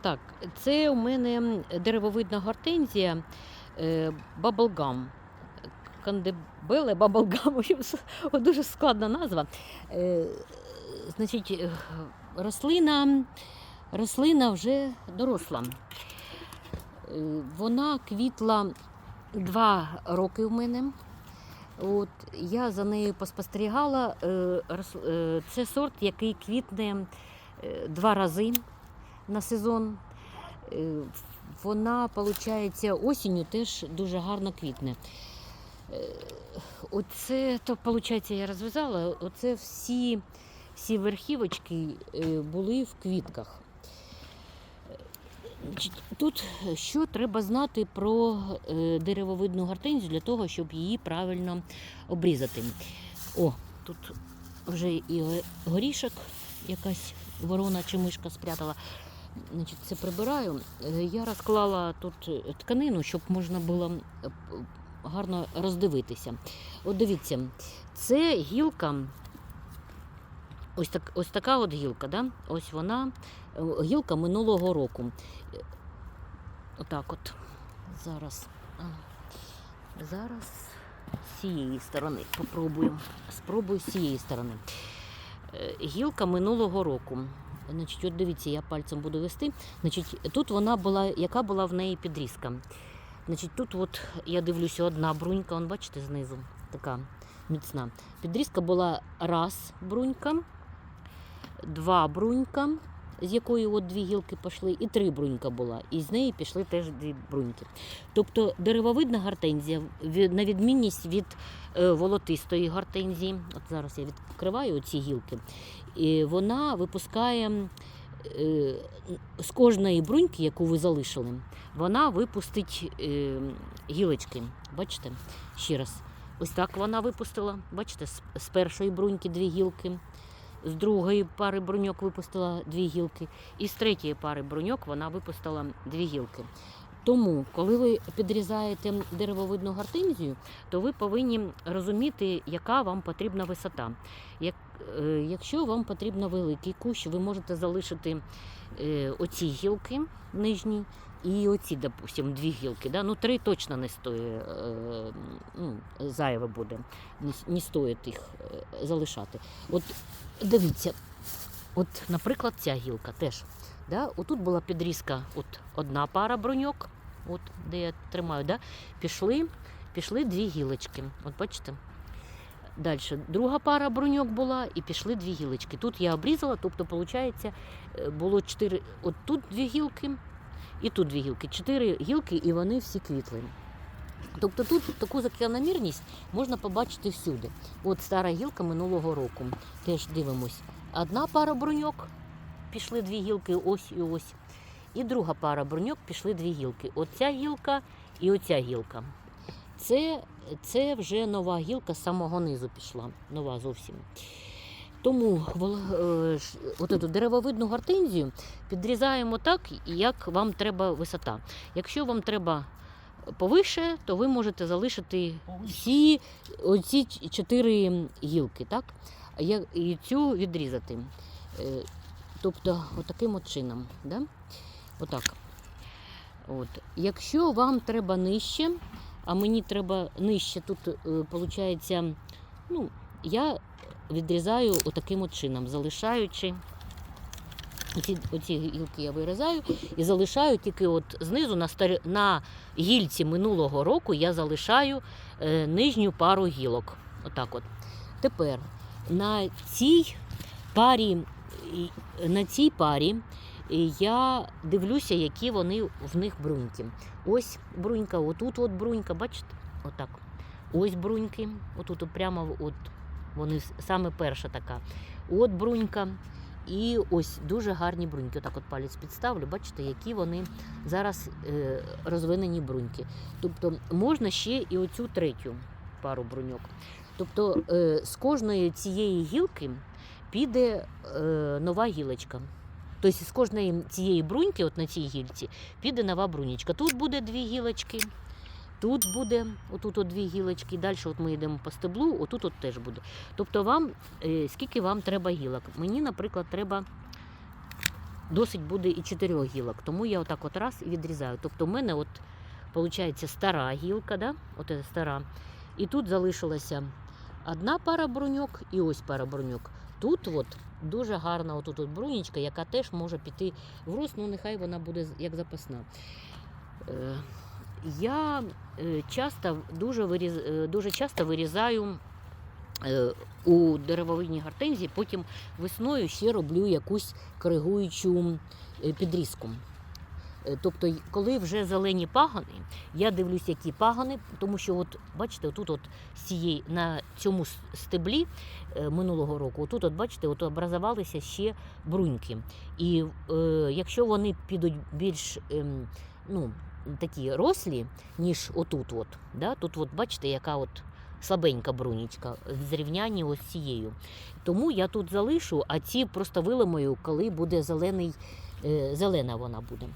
Так, це у мене деревовидна гортензія е, Bubblegum. Кандебеле Bubblegum. Дуже складна назва. Е, Значить, е, рослина, рослина вже доросла. Вона квітла два роки в мене. От, я за нею поспостерігала. Це сорт, який квітне два рази на сезон. Е, Вона, виходить, осінню теж дуже гарно квітне. Е, Оце, то, виходить, я розв'язала, оце всі, всі верхівочки е, були в квітках. Тут що треба знати про деревовидну гортензію для того, щоб її правильно обрізати. О, тут вже і горішок, якась ворона чи мишка спрятала. Значить, це прибираю. Е, Я розклала тут е, тканину, щоб можна було е, гарно роздивитися. От дивіться, це гілка. Ось, так, ось така от гілка, да? ось вона, гілка минулого року. Отак от. Зараз. Зараз з цієї сторони попробую. Спробую з цієї сторони. Гілка минулого року. Значить, от дивіться, я пальцем буду вести. Значить, тут вона була, яка була в неї підрізка. Значить, тут от я дивлюся, одна брунька, он, бачите, знизу така міцна. Підрізка була раз брунька, два брунька, з якої от дві гілки пішли, і три брунька була. І з неї пішли теж дві бруньки. Тобто деревовидна гортензія, на відмінність від е, волотистої гортензії, от зараз я відкриваю ці гілки, і вона випускає е, з кожної бруньки, яку ви залишили, вона випустить е, гілочки. Бачите? Ще раз. Ось так вона випустила. Бачите, з першої бруньки дві гілки, з другої пари бруньок випустила дві гілки, і з третьої пари бруньок вона випустила дві гілки. Тому, коли ви підрізаєте деревовидну гортензію, то ви повинні розуміти, яка вам потрібна висота. Як, е, якщо вам потрібно великий кущ, ви можете залишити е, оці гілки нижні і оці, допустимо, дві гілки. Да? Ну, три точно не стоїть, е, ну, зайве буде, не, стоїть їх е, залишати. От дивіться, от, наприклад, ця гілка теж. Да? Отут була підрізка, от одна пара броньок, от де я тримаю, да? пішли, пішли дві гілочки. От бачите? Далі друга пара броньок була і пішли дві гілочки. Тут я обрізала, тобто, виходить, було чотири. От тут дві гілки і тут дві гілки. Чотири гілки, і вони всі квітли. Тобто тут таку закономірність можна побачити всюди. От стара гілка минулого року. Теж дивимось. Одна пара броньок, пішли дві гілки, ось і ось. І друга пара броньок пішли дві гілки. Оця гілка і оця гілка. Це, це вже нова гілка з самого низу пішла, нова зовсім. Тому е, от эту деревовидну гортензію підрізаємо так, як вам треба висота. Якщо вам треба повише, то ви можете залишити всі оці чотири гілки, так? І цю відрізати. Е, Тобто, отаким от чином. Да? Отак. От. Якщо вам треба нижче, а мені треба нижче, тут виходить, ну, я відрізаю отаким от чином, залишаючи. Оці, оці гілки я вирізаю і залишаю тільки от знизу на, старі, на гільці минулого року я залишаю е, нижню пару гілок. Отак от. Тепер на цій парі, на цій парі я дивлюся, які вони в них бруньки. Ось брунька, отут от брунька, бачите? Отак. Ось бруньки, отут от прямо от вони саме перша така. От брунька. І ось дуже гарні бруньки. Отак от палець підставлю, бачите, які вони зараз е, розвинені бруньки. Тобто можна ще і оцю третю пару бруньок. Тобто е, з кожної цієї гілки піде е, нова гілочка. Тобто з кожної цієї бруньки, от на цій гілці, піде нова брунічка. Тут буде дві гілочки, тут буде отут от дві гілочки, далі от ми йдемо по стеблу, отут от теж буде. Тобто вам, е, скільки вам треба гілок? Мені, наприклад, треба досить буде і чотирьох гілок. Тому я отак от раз і відрізаю. Тобто в мене от виходить стара гілка, да? от стара. І тут залишилася одна пара бруньок і ось пара бруньок. Тут от дуже гарна отут от брунічка, яка теж може піти в рост, ну нехай вона буде як запасна. Е, Я е, часто, дуже, виріз, е, дуже часто вирізаю е, у деревовидній гортензії, потім весною ще роблю якусь коригуючу е, підрізку. Е, Тобто, коли вже зелені пагани, я дивлюсь, які пагани, тому що, от, бачите, отут от цієї, на цьому стеблі е, минулого року, отут, от, бачите, от образувалися ще бруньки. І е, якщо вони підуть більш ем, ну, такі рослі, ніж отут, от, да, тут, от, бачите, яка от слабенька брунічка в зрівнянні ось цією. Тому я тут залишу, а ці просто виламаю, коли буде зелений, е, зелена вона буде.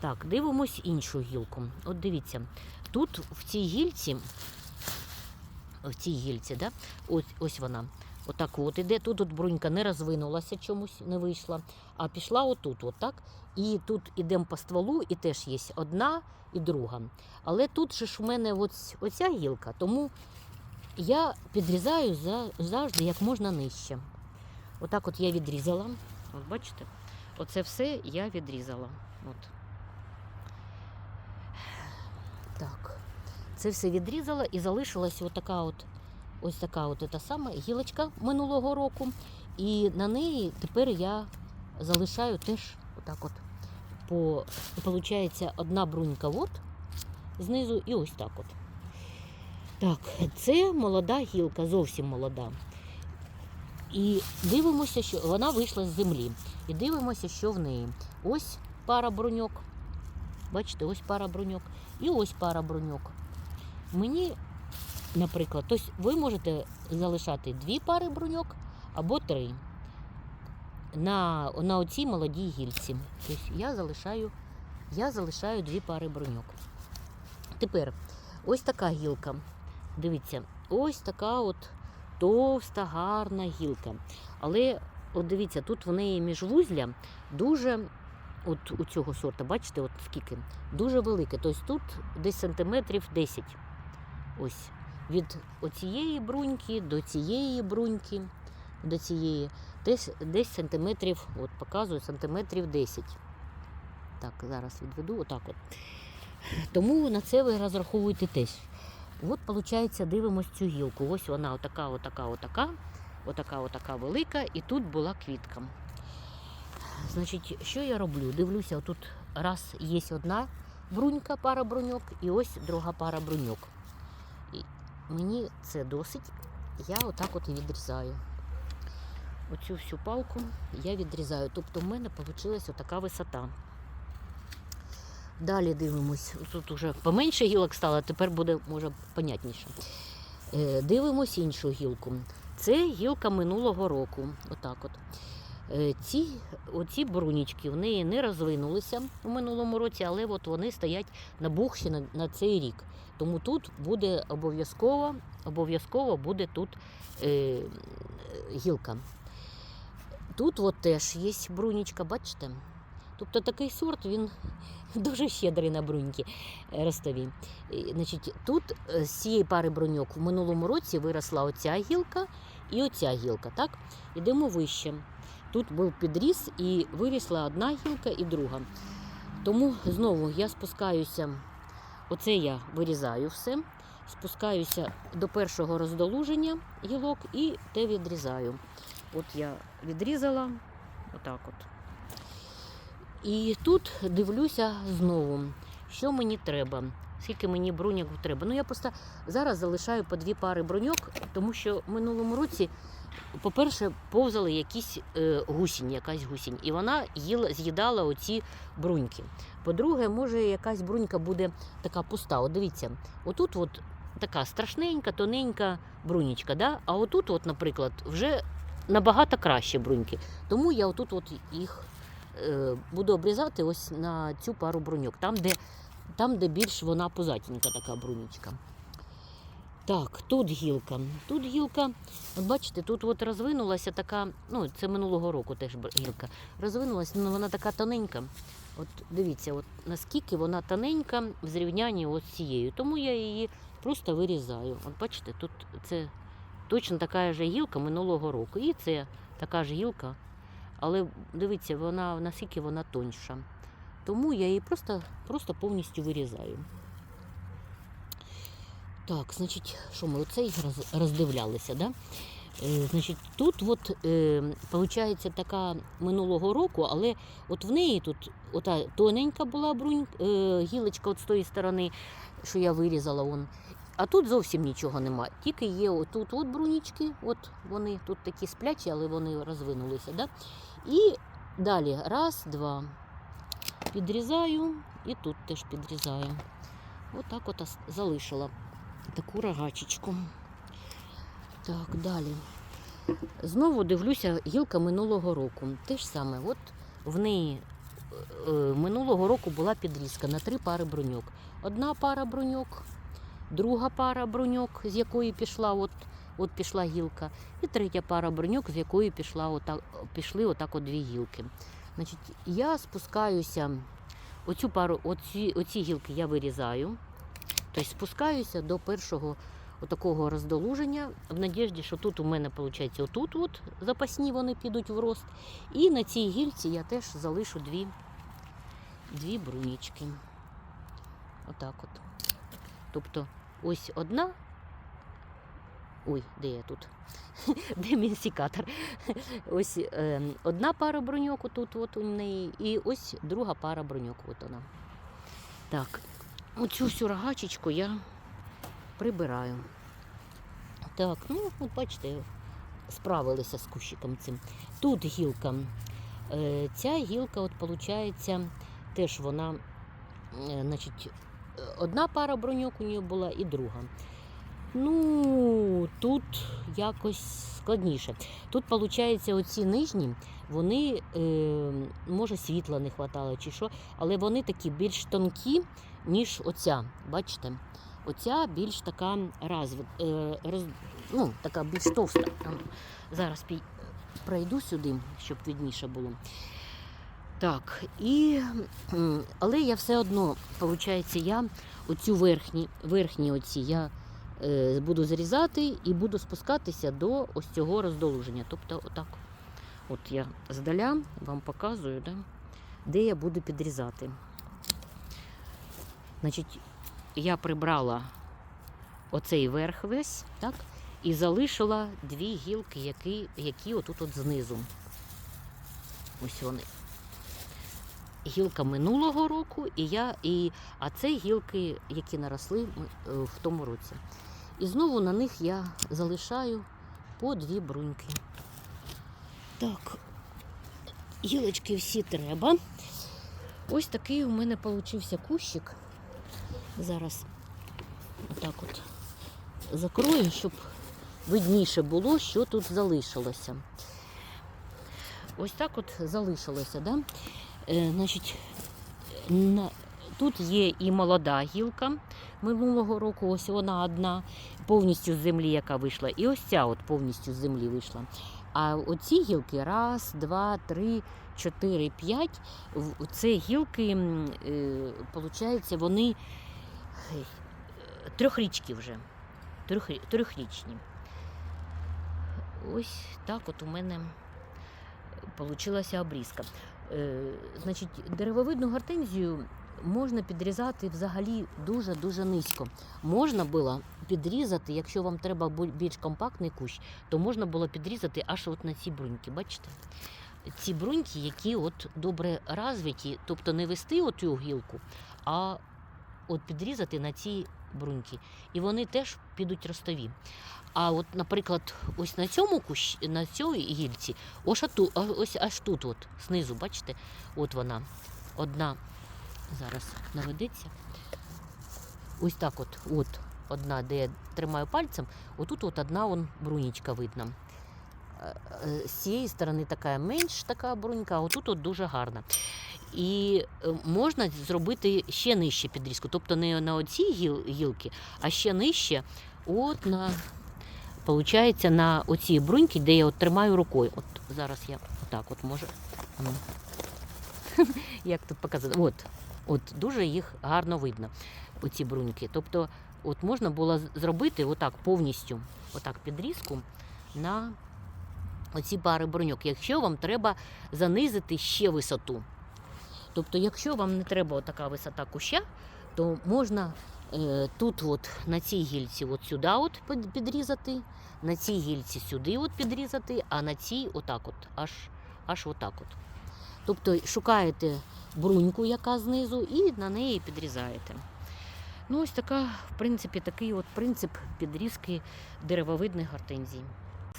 Так, дивимось іншу гілку. От дивіться, тут в цій гільці, в цій гільці, да, ось, ось вона. Отак от іде. Тут от брунька не розвинулася чомусь, не вийшла, а пішла отут, отак. І тут ідемо по стволу, і теж є одна і друга. Але тут же ж у мене ось, оця гілка, тому я підрізаю за, завжди як можна нижче. Отак от я відрізала. От бачите? Оце все я відрізала. От. Так. Це все відрізала і залишилась отака от, ось така от та сама гілочка минулого року. І на неї тепер я залишаю теж отак от. По, одна брунька от знизу і ось так от. Так, це молода гілка, зовсім молода. І дивимося, що вона вийшла з землі. І дивимося, що в неї. Ось пара бруньок. Бачите, ось пара бруньок. І ось пара бруньок. Мені, наприклад, тобто ви можете залишати дві пари бруньок або три на, на оцій молодій гільці. Тобто я залишаю, я залишаю дві пари бруньок. Тепер ось така гілка. Дивіться, ось така от товста, гарна гілка. Але от дивіться, тут в неї міжвузля дуже, от у цього сорта, бачите, от скільки, дуже велике. Тобто тут десь сантиметрів 10. Ось. Від оцієї бруньки до цієї бруньки, до цієї, десь, десь сантиметрів, от показую, сантиметрів 10. Так, зараз відведу, отак от. Тому на це ви розраховуєте теж. От, виходить, дивимось цю гілку. Ось вона отака, отака, отака, отака, отака велика, і тут була квітка. Значить, що я роблю? Дивлюся, отут раз є одна брунька, пара бруньок, і ось друга пара бруньок. Мені це досить. Я отак от відрізаю. Оцю всю палку я відрізаю. Тобто в мене вийшла отака висота. Далі дивимось. Тут вже поменше гілок стало, тепер буде, може, понятніше. Е, Дивимось іншу гілку. Це гілка минулого року. Отак от. Е, Ці, оці брунічки в неї не розвинулися у минулому році, але от вони стоять набухші на, на цей рік. Тому тут буде обов'язково, обов'язково буде тут е, гілка. Тут от теж є брунічка, бачите? Тобто такий сорт він дуже щедрий на бруньки е, ростові. Значить, тут е, з цієї пари бруньок в минулому році виросла оця гілка і оця гілка. Так? Ідемо вище. Тут був підріс і вирісла одна гілка і друга. Тому знову я спускаюся, оце я вирізаю все, спускаюся до першого роздолуження гілок і те відрізаю. От я відрізала отак от. І тут дивлюся знову, що мені треба, скільки мені броньок треба. Ну я просто зараз залишаю по дві пари броньок, тому що в минулому році, по-перше, повзали якісь е, гусінь, якась гусінь, і вона їла, з'їдала оці бруньки. По-друге, може, якась брунька буде така пуста. От дивіться, отут от така страшненька, тоненька брунічка, да? а отут, от, наприклад, вже набагато краще бруньки. Тому я отут от їх е, буду обрізати ось на цю пару бруньок, там, де, там, де більш вона позатінька така брунічка. Так, тут гілка. Тут гілка, от бачите, тут от розвинулася така, ну це минулого року теж гілка. Розвинулася, ну вона така тоненька. От дивіться, от наскільки вона тоненька в зрівнянні з цією. Тому я її просто вирізаю. От бачите, тут це точно така ж гілка минулого року. І це така ж гілка. Але дивіться, вона наскільки вона тоньша. Тому я її просто, просто повністю вирізаю. Так, значить, що ми оцей роз, роздивлялися, да? Е, значить, тут от, е, виходить така минулого року, але от в неї тут ота тоненька була брунь, е, гілочка от з тої сторони, що я вирізала. Вон. А тут зовсім нічого нема. Тільки є отут от брунічки, от вони тут такі сплячі, але вони розвинулися. Да? І далі раз, два. Підрізаю і тут теж підрізаю. Отак от ос- залишила таку рогачечку. Так, далі. Знову дивлюся, гілка минулого року. Те ж саме, от в неї е, е, минулого року була підрізка на три пари бруньок. Одна пара бруньок, друга пара бруньок, з якої пішла от, от пішла гілка, і третя пара бруньок, з якої пішла отак, пішли отак от дві гілки. Значить, я спускаюся, оцю пару, оці, оці гілки я вирізаю. Тобто спускаюся до першого отакого роздолуження, в надіжді, що тут у мене виходить отут от запасні вони підуть в рост. І на цій гільці я теж залишу дві, дві брунічки. Отак от. Тобто ось одна. Ой, де я тут? Де мій секатор? Ось е, одна пара броньок тут от у неї, і ось друга пара броньок. От вона. Так, оцю всю рогачечку я прибираю. Так, ну от бачите, справилися з кущиком цим. Тут гілка. Е, ця гілка, от виходить, теж вона, е, значить, одна пара броньок у неї була і друга. Ну, тут якось складніше. Тут, виходить, оці нижні, вони, е, може, світла не вистачало чи що, але вони такі більш тонкі, ніж оця. Бачите? Оця більш така разви, е, роз, ну, така більш товста. Зараз пройду сюди, щоб видніше було. Так, і, але я все одно, виходить, я оцю верхні, верхні оці я е, буду зрізати і буду спускатися до ось цього роздолуження. Тобто, отак. От я здаля вам показую, да, де я буду підрізати. Значить, я прибрала оцей верх весь, так, і залишила дві гілки, які, які отут от знизу. Ось вони. Гілка минулого року, і я, і, а це гілки, які наросли е, в тому році. І знову на них я залишаю по дві бруньки. Так, гілочки всі треба. Ось такий у мене получився кущик. Зараз отак от закрою, щоб видніше було, що тут залишилося. Ось так от залишилося, да? Е, значить, на, тут є і молода гілка минулого року, ось вона одна, повністю з землі, яка вийшла. І ось ця от повністю з землі вийшла. А оці гілки раз, два, три, чотири, п'ять. Це гілки, м, е, вони трьохрічки вже. Трьохрі- Трьохрічні. Ось так от у мене получилася обрізка. Е, значить, деревовидну гортензію можна підрізати взагалі дуже-дуже низько. Можна було підрізати, якщо вам треба більш компактний кущ, то можна було підрізати аж от на ці бруньки. Бачите? Ці бруньки, які от добре розвиті, тобто не вести оту гілку, а от підрізати на ці бруньки. І вони теж підуть ростові. А от, наприклад, ось на цьому кущ, на цій гільці, ось, ату, ось аж тут, от, знизу, бачите, от вона одна. Зараз наведеться. Ось так от, от одна, де я тримаю пальцем, отут от одна он брунічка видна. Е, е, З цієї сторони така менш така брунька, а отут от дуже гарна. І е, можна зробити ще нижче підрізку, тобто не на оцій гіл, гілки, а ще нижче, от на, получається, на оці бруньки, де я от тримаю рукою. От зараз я отак от може. ну. Як тут показати? От, от дуже їх гарно видно, оці бруньки. Тобто, от можна було зробити отак повністю, отак підрізку на оці пари бруньок, якщо вам треба занизити ще висоту. Тобто, якщо вам не треба така висота куща, то можна е, тут, от, на цій гільці, от сюди от підрізати, на цій гільці сюди от підрізати, а на цій отак от, аж, аж отак от. Тобто шукаєте бруньку, яка знизу, і на неї підрізаєте. Ну, ось така, в принципі, такий от принцип підрізки деревовидних гортензій.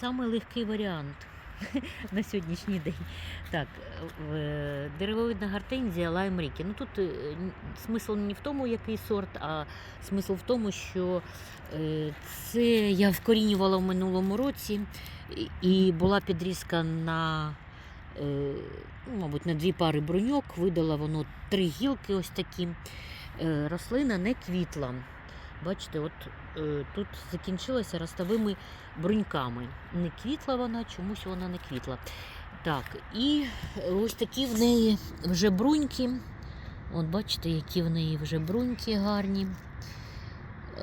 Саме легкий варіант на сьогоднішній день. Так, е, деревовидна гортензія Лайм Рікі. Ну тут е, смисл не в тому, який сорт, а смисл в тому, що е, це я вкорінювала в минулому році, і- була підрізка на, е, ну, мабуть, на дві пари бруньок, видала воно три гілки ось такі. Е, Рослина не квітла. Бачите, от е, тут закінчилася ростовими бруньками. Не квітла вона, чомусь вона не квітла. Так, і ось такі в неї вже бруньки. От бачите, які в неї вже бруньки гарні.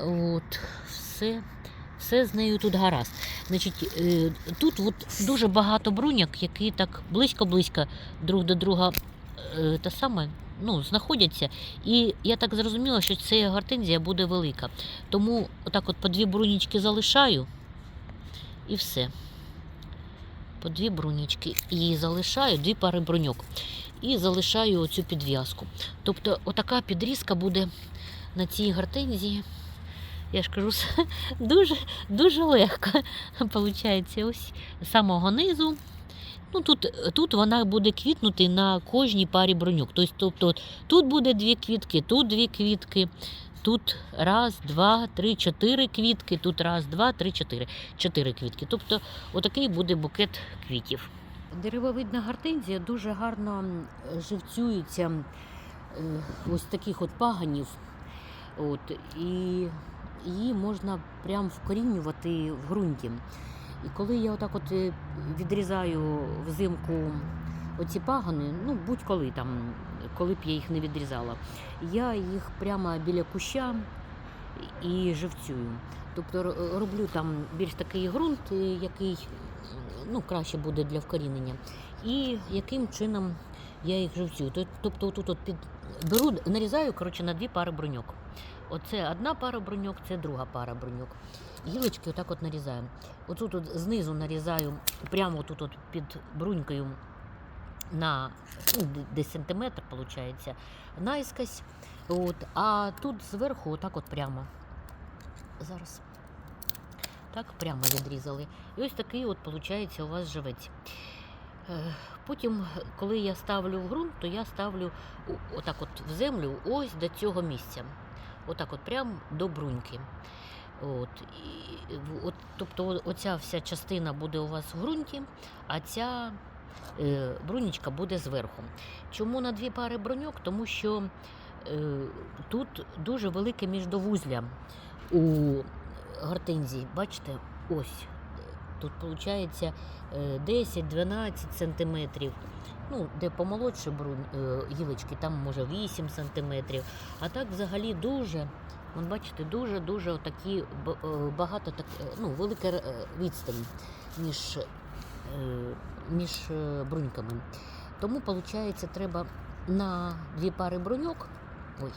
От, все, все з нею тут гаразд. Значить, е, тут от дуже багато бруньок, які так близько-близько друг до друга е, та саме, ну, знаходяться. І я так зрозуміла, що ця гортензія буде велика. Тому отак от по дві брунічки залишаю і все. По дві брунічки. І залишаю дві пари бруньок. І залишаю оцю підв'язку. Тобто, отака підрізка буде на цій гортензії. Я ж кажу, дуже, дуже легко. Получається, ось з самого низу. Ну, тут, тут вона буде квітнути на кожній парі бронюк. Тобто, тобто тут буде дві квітки, тут дві квітки, тут раз, два, три, чотири квітки, тут раз, два, три, чотири. Чотири квітки. Тобто, отакий буде букет квітів. Деревовидна гортензія дуже гарно живцюється е, ось таких от паганів. От, і її можна прям вкорінювати в ґрунті. І коли я отак от е, відрізаю взимку оці пагани, ну будь-коли там, коли б я їх не відрізала, я їх прямо біля куща і живцюю. Тобто роблю там більш такий ґрунт, е, який ну, краще буде для вкорінення. І яким чином я їх живцюю. Тобто тут от під беру, нарізаю коротше, на дві пари бруньок. Оце одна пара бруньок, це друга пара бруньок. Гілочки отак от нарізаю. Отут от знизу нарізаю прямо тут от під брунькою на ну, десь сантиметр, виходить, наискось. От, а тут зверху отак от прямо. Зараз. Так, прямо відрізали. І ось такий от, виходить, у вас живець. Е, Потім, коли я ставлю в ґрунт, то я ставлю отак от в землю ось до цього місця. Отак от прямо до бруньки. От, і, от, тобто оця вся частина буде у вас в ґрунті, а ця е, брунічка буде зверху. Чому на дві пари броньок? Тому що е, тут дуже велике міждовузля у гортензії. Бачите, ось. Тут виходить 10-12 сантиметрів. Ну, де помолодше брунь, е, гілочки, там може 8 сантиметрів. А так взагалі дуже, вон, бачите, дуже-дуже такі багато так, е, ну, велика е, відстань між, е, між е, бруньками. Тому, виходить, треба на дві пари бруньок. Ой,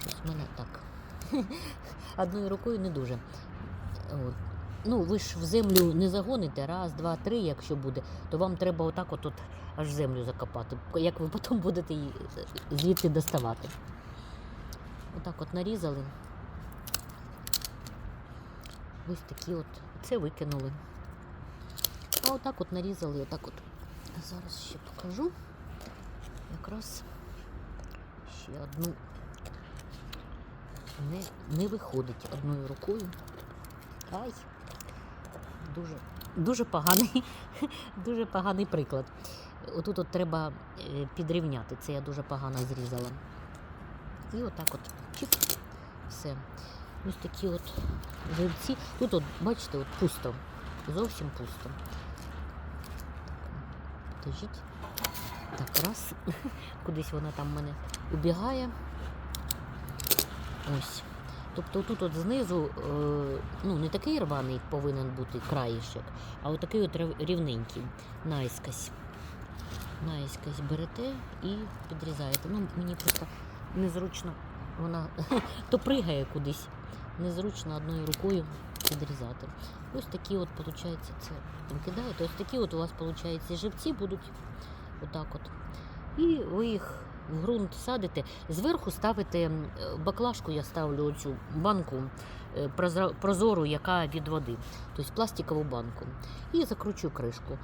щось в мене так. Одною рукою не дуже. От. Ну, ви ж в землю не загоните, раз, два, три, якщо буде, то вам треба отак от, аж землю закопати. Як ви потім будете її е, звідти доставати. Отак от нарізали. Ось такі от. Це викинули. А отак от нарізали, отак от. Зараз ще покажу. Якраз ще одну не, не виходить одною рукою. Ай, дуже, дуже поганий, дуже поганий приклад. Отут от треба е, підрівняти. Це я дуже погано зрізала. І отак от чик, все. Ось такі от живці. Тут, от, бачите, от пусто. Зовсім пусто. Подождіть. Так, раз. Кудись вона там в мене убігає. Ось. Тобто тут от знизу е, ну, не такий рваний повинен бути краєшок, а от такий от рівненький. Наискось. Наискось берете і підрізаєте. Ну, мені просто незручно вона то пригає кудись. Незручно одною рукою підрізати. Ось такі от, виходить, це там кидаєте. Ось такі от у вас, виходить, живці будуть отак от. І ви їх в ґрунт садите. Зверху ставите е, баклажку, я ставлю оцю банку прозору, яка від води, тобто пластикову банку. І закручую кришку.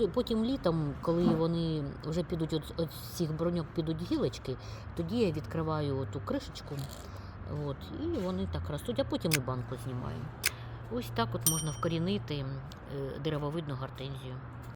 Е, Потім літом, коли вони вже підуть от, от цих броньок підуть гілочки, тоді я відкриваю ту кришечку. От, і вони так ростуть, а потім і банку знімаю. Ось так от можна вкорінити е, деревовидну гортензію.